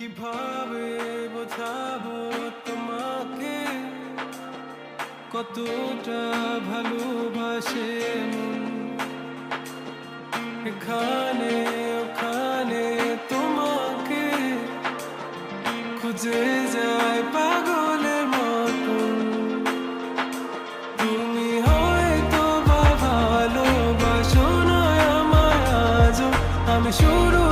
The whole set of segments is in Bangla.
কীভাবে বোঝাবো তোমাকে কতটা ভালোবাসে এখানে ওখানে তোমাকে খুঁজে যায় পাগলের মতন তুমি হয়তো বা ভালোবাসো না আমায় আজও আমি শুরু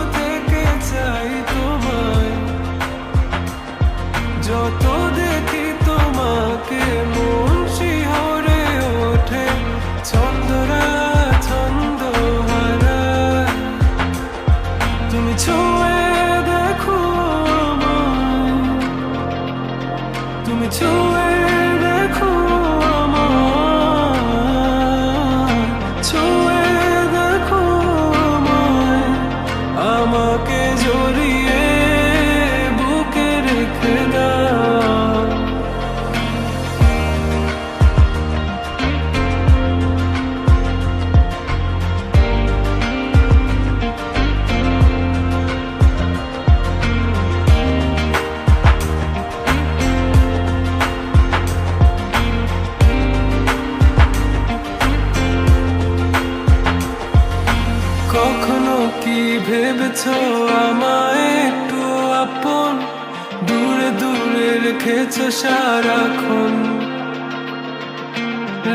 যত দেখি তোমাকে মন শিহরে ওঠে ছন্দরা ছন্দ তুমি ছুঁয়ে দেখো তুমি ছুঁয়ে ভেবেছ আমায় একটু আপন। দূরে দূরে রেখেছ সারাক্ষণ।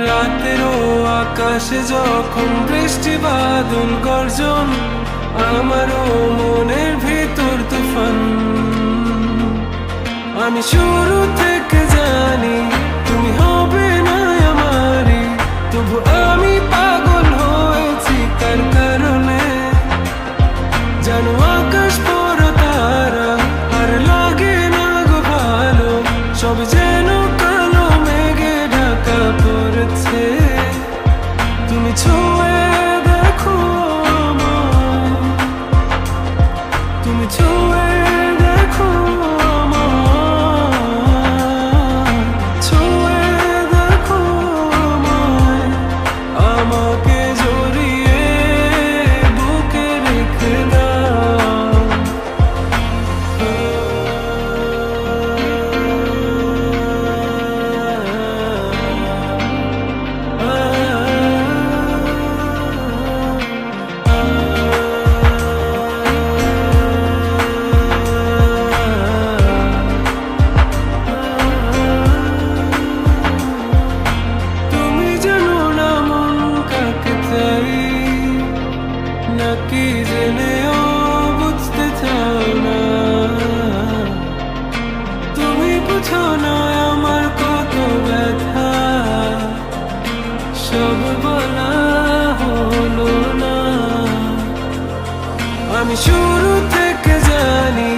রাতেরও আকাশে যখন বৃষ্টি বাদল গর্জন, আমারও মনের ভিতর তুফান। আমি শুরু থেকে জানি তুমি হবে না আমারই, তবু আমি পাগল বোঝো না আমার কত ব্যথা। সব বলা হলো না। আমি শুরু থেকে জানি